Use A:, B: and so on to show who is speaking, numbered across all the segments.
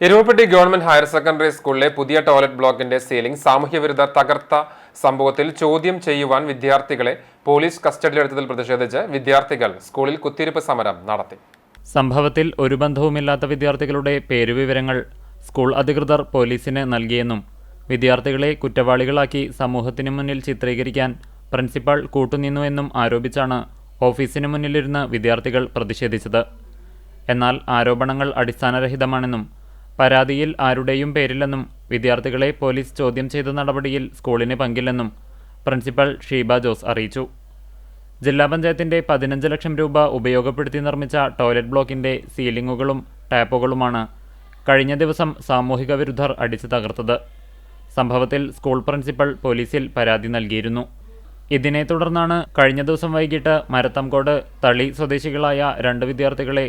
A: Eruvappetty government higher secondary സ്കൂളിലെ പുതിയ toilet ബ്ലോക്കിന്റെ സീലിംഗ് സാമൂഹ്യവിരുദ്ധർ തകർത്ത സംഭവത്തിൽ ചോദ്യം ചെയ്യുവാൻ വിദ്യാർത്ഥികളെ പോലീസ് കസ്റ്റഡിയിലെടുത്തതിൽ പ്രതിഷേധിച്ച് വിദ്യാർത്ഥികൾ സ്കൂളിൽ കുത്തിയിരിപ്പ് സമരം നടത്തി.
B: സംഭവത്തിൽ ഒരു ബന്ധവുമില്ലാത്ത വിദ്യാർത്ഥികളുടെ പേരുവിവരങ്ങൾ സ്കൂൾ അധികൃതർ പോലീസിന് നൽകിയെന്നും വിദ്യാർത്ഥികളെ കുറ്റവാളികളാക്കി സമൂഹത്തിന് മുന്നിൽ ചിത്രീകരിക്കാൻ പ്രിൻസിപ്പാൾ കൂട്ടുനിന്നുവെന്നും ആരോപിച്ചാണ് ഓഫീസിന് മുന്നിലിരുന്ന് വിദ്യാർത്ഥികൾ പ്രതിഷേധിച്ചത്. എന്നാൽ ആരോപണങ്ങൾ അടിസ്ഥാനരഹിതമാണെന്നും പരാതിയിൽ ആരുടെയും പേരില്ലെന്നും വിദ്യാർത്ഥികളെ പോലീസ് ചോദ്യം ചെയ്ത നടപടിയിൽ സ്കൂളിന് പങ്കില്ലെന്നും പ്രിൻസിപ്പൽ ഷീബ ജോസ് അറിയിച്ചു. ജില്ലാ പഞ്ചായത്തിന്റെ പതിനഞ്ച് ലക്ഷം രൂപ ഉപയോഗപ്പെടുത്തി നിർമ്മിച്ച ടോയ്ലറ്റ് ബ്ലോക്കിന്റെ സീലിംഗുകളും ടാപ്പുകളുമാണ് കഴിഞ്ഞ ദിവസം സാമൂഹിക വിരുദ്ധർ അടിച്ചു തകർത്തത്. സംഭവത്തിൽ സ്കൂൾ പ്രിൻസിപ്പൽ പോലീസിൽ പരാതി നൽകിയിരുന്നു. ഇതിനെ തുടർന്നാണ് കഴിഞ്ഞ ദിവസം വൈകിട്ട് മരത്തംകോട് തളി സ്വദേശികളായ രണ്ട് വിദ്യാർത്ഥികളെ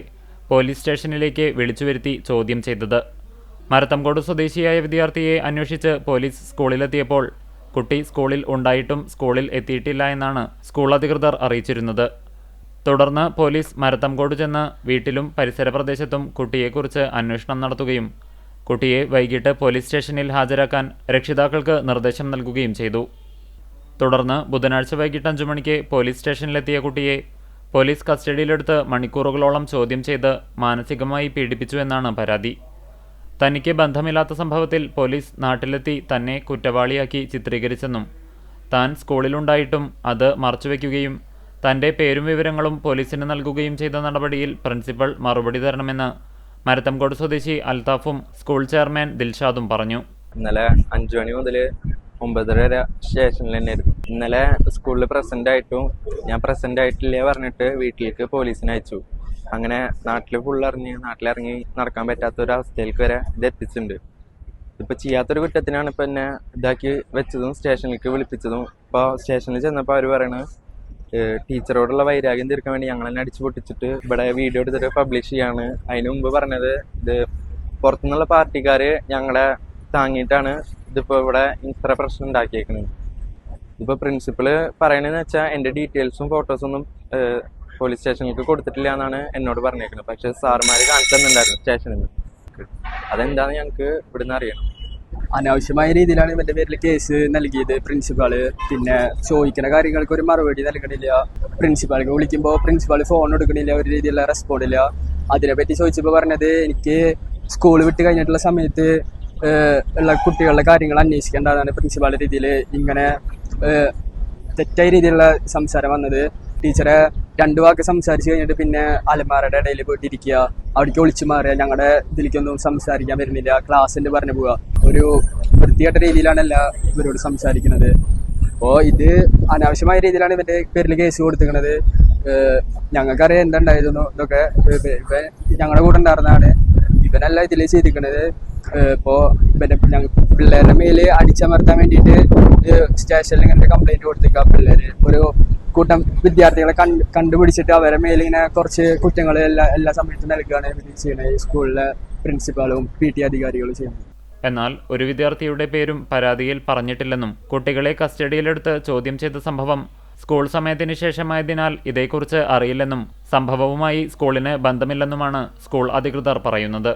B: പോലീസ് സ്റ്റേഷനിലേക്ക് വിളിച്ചുവരുത്തി ചോദ്യം ചെയ്തത്. മരത്തംകോട് സ്വദേശിയായ വിദ്യാർത്ഥിയെ അന്വേഷിച്ച് പോലീസ് സ്കൂളിലെത്തിയപ്പോൾ കുട്ടി സ്കൂളിൽ ഉണ്ടായിട്ടും സ്കൂളിൽ എത്തിയിട്ടില്ല എന്നാണ് സ്കൂൾ അധികൃതർ അറിയിച്ചിരുന്നത്. തുടർന്ന് പോലീസ് മരത്തംകോട് ചെന്ന് വീട്ടിലും പരിസര പ്രദേശത്തും കുട്ടിയെക്കുറിച്ച് അന്വേഷണം നടത്തുകയും കുട്ടിയെ വൈകിട്ട് പോലീസ് സ്റ്റേഷനിൽ ഹാജരാക്കാൻ രക്ഷിതാക്കൾക്ക് നിർദ്ദേശം നൽകുകയും ചെയ്തു. തുടർന്ന് ബുധനാഴ്ച വൈകിട്ട് അഞ്ചു മണിക്ക് പോലീസ് സ്റ്റേഷനിലെത്തിയ കുട്ടിയെ പോലീസ് കസ്റ്റഡിയിലെടുത്ത് മണിക്കൂറുകളോളം ചോദ്യം ചെയ്ത് മാനസികമായി പീഡിപ്പിച്ചു എന്നാണ് പരാതി. തനിക്ക് ബന്ധമില്ലാത്ത സംഭവത്തിൽ പോലീസ് നാട്ടിലെത്തി തന്നെ കുറ്റവാളിയാക്കി ചിത്രീകരിച്ചെന്നും താൻ സ്കൂളിലുണ്ടായിട്ടും അത് മറച്ചുവെക്കുകയും തന്റെ പേരും വിവരങ്ങളും പോലീസിന് നൽകുകയും ചെയ്ത നടപടിയിൽ പ്രിൻസിപ്പൽ മറുപടി തരണമെന്ന് മരത്തംകോട് സ്വദേശി അൽതാഫും സ്കൂൾ ചെയർമാൻ ദിൽഷാദും പറഞ്ഞു.
C: ഇന്നലെ അഞ്ചു മണി മുതൽ ഒമ്പതര വരെ സ്റ്റേഷനിൽ തന്നെയായിരുന്നു ഇന്നലെ സ്കൂളിൽ പ്രസന്റ് ആയിട്ടും ഞാൻ പ്രസന്റ് ആയിട്ടില്ലേ പറഞ്ഞിട്ട് വീട്ടിലേക്ക് പോലീസിനെ അയച്ചു. അങ്ങനെ നാട്ടിൽ ഫുൾ ഇറങ്ങി നാട്ടിലിറങ്ങി നടക്കാൻ പറ്റാത്ത ഒരു അവസ്ഥയിലേക്ക് വരെ ഇത് എത്തിച്ചിട്ടുണ്ട്. ഇപ്പൊ ചെയ്യാത്തൊരു കുറ്റത്തിനാണ് ഇപ്പൊ എന്നെ ഇതാക്കി വെച്ചതും സ്റ്റേഷനിലേക്ക് വിളിപ്പിച്ചതും. ഇപ്പൊ സ്റ്റേഷനിൽ ചെന്നപ്പോൾ അവർ പറയണത് ടീച്ചറോടുള്ള വൈരാഗ്യം തീർക്കാൻ വേണ്ടി ഞങ്ങൾ തന്നെ അടിച്ചു പൊട്ടിച്ചിട്ട് ഇവിടെ വീഡിയോ എടുത്തിട്ട് പബ്ലിഷ് ചെയ്യാണ്. അതിന് മുമ്പ് പറഞ്ഞത് ഇത് പുറത്തുനിന്നുള്ള പാർട്ടിക്കാര് ഞങ്ങളെ താങ്ങിയിട്ടാണ് ഇതിപ്പോ ഇവിടെ ഇത്ര പ്രശ്നം ഉണ്ടാക്കിയേക്കുന്നത് ഇപ്പൊ പ്രിൻസിപ്പൾ പറയണെന്ന് വെച്ചാൽ എന്റെ ഡീറ്റെയിൽസും ഫോട്ടോസും ഒന്നും പോലീസ് സ്റ്റേഷനിലേക്ക് കൊടുത്തിട്ടില്ല എന്നാണ് എന്നോട് പറഞ്ഞേക്കുന്നത്. പക്ഷെ സാറുമാര് കാണിച്ചു സ്റ്റേഷനിൽ നിന്ന് അതെന്താന്ന് ഞങ്ങൾക്ക് ഇവിടുന്ന് അറിയണം.
D: അനാവശ്യമായ രീതിയിലാണ് ഇവന്റെ പേരിൽ കേസ് നൽകിയത് പ്രിൻസിപ്പാൾ പിന്നെ ചോദിക്കുന്ന കാര്യങ്ങൾക്ക് ഒരു മറുപടി നൽകണില്ല. പ്രിൻസിപ്പാൾക്ക് വിളിക്കുമ്പോൾ പ്രിൻസിപ്പാൾ ഫോൺ എടുക്കണില്ല ഒരു രീതിയിലുള്ള റെസ്പോണ്ട് ഇല്ല. അതിനെപ്പറ്റി ചോദിച്ചപ്പോൾ പറഞ്ഞത് എനിക്ക് സ്കൂൾ വിട്ട് കഴിഞ്ഞിട്ടുള്ള സമയത്ത് ഉള്ള കുട്ടികളുടെ കാര്യങ്ങൾ അന്വേഷിക്കേണ്ടതാണ് പ്രിൻസിപ്പാൾ രീതിയിൽ ഇങ്ങനെ തെറ്റായ രീതിയിലുള്ള സംസാരം വന്നത്. ടീച്ചറെ രണ്ടു വാക്ക് സംസാരിച്ച് കഴിഞ്ഞിട്ട് പിന്നെ അലമാരയുടെ ഇടയിൽ പോയിട്ട് ഇരിക്കുക അവിടേക്ക് ഒളിച്ചു മാറുക. ഞങ്ങളുടെ ഇതിലേക്കൊന്നും സംസാരിക്കാൻ വരുന്നില്ല. ക്ലാസ്സിന്റെ പറഞ്ഞു പോവുക. ഒരു വൃത്തികെട്ട രീതിയിലാണ് എല്ലാ ഇവരോട് സംസാരിക്കുന്നത്. അപ്പോൾ ഇത് അനാവശ്യമായ രീതിയിലാണ് ഇവന്റെ പേരിൽ കേസ് കൊടുത്തിരിക്കുന്നത്. ഞങ്ങൾക്കറിയാം എന്തുണ്ടായിരുന്നു ഇതൊക്കെ ഇപ്പം ഞങ്ങളുടെ കൂടെ ഉണ്ടായിരുന്നതാണ്. ഇവനല്ല ഇതിൽ ചെയ്തിരിക്കുന്നത് ഇപ്പോ പിന്നെ ഞങ്ങൾ പിള്ളേരുടെ മേൽ അടിച്ചമർത്താൻ വേണ്ടിയിട്ട് സ്റ്റേഷനിൽ ഇങ്ങനത്തെ കംപ്ലൈന്റ് കൊടുത്തേക്ക പിള്ളേര് ഒരു കൂട്ടം വിദ്യാർത്ഥികളെ കണ്ട് കണ്ടുപിടിച്ചിട്ട് അവരെ മേലിങ്ങനെ കുറച്ച് കുറ്റങ്ങൾ എല്ലാ എല്ലാ സമയത്തും നൽകുകയാണ് ചെയ്യുന്നത് ഈ സ്കൂളിലെ പ്രിൻസിപ്പാളും പി ടി അധികാരികളും ചെയ്യുന്നത്.
B: എന്നാൽ ഒരു വിദ്യാർത്ഥിയുടെ പേരും പരാതിയിൽ പറഞ്ഞിട്ടില്ലെന്നും കുട്ടികളെ കസ്റ്റഡിയിലെടുത്ത് ചോദ്യം ചെയ്ത സംഭവം സ്കൂൾ സമയത്തിന് ശേഷമായതിനാൽ ഇതേക്കുറിച്ച് അറിയില്ലെന്നും സംഭവവുമായി സ്കൂളിന് ബന്ധമില്ലെന്നുമാണ് സ്കൂൾ അധികൃതർ പറയുന്നത്.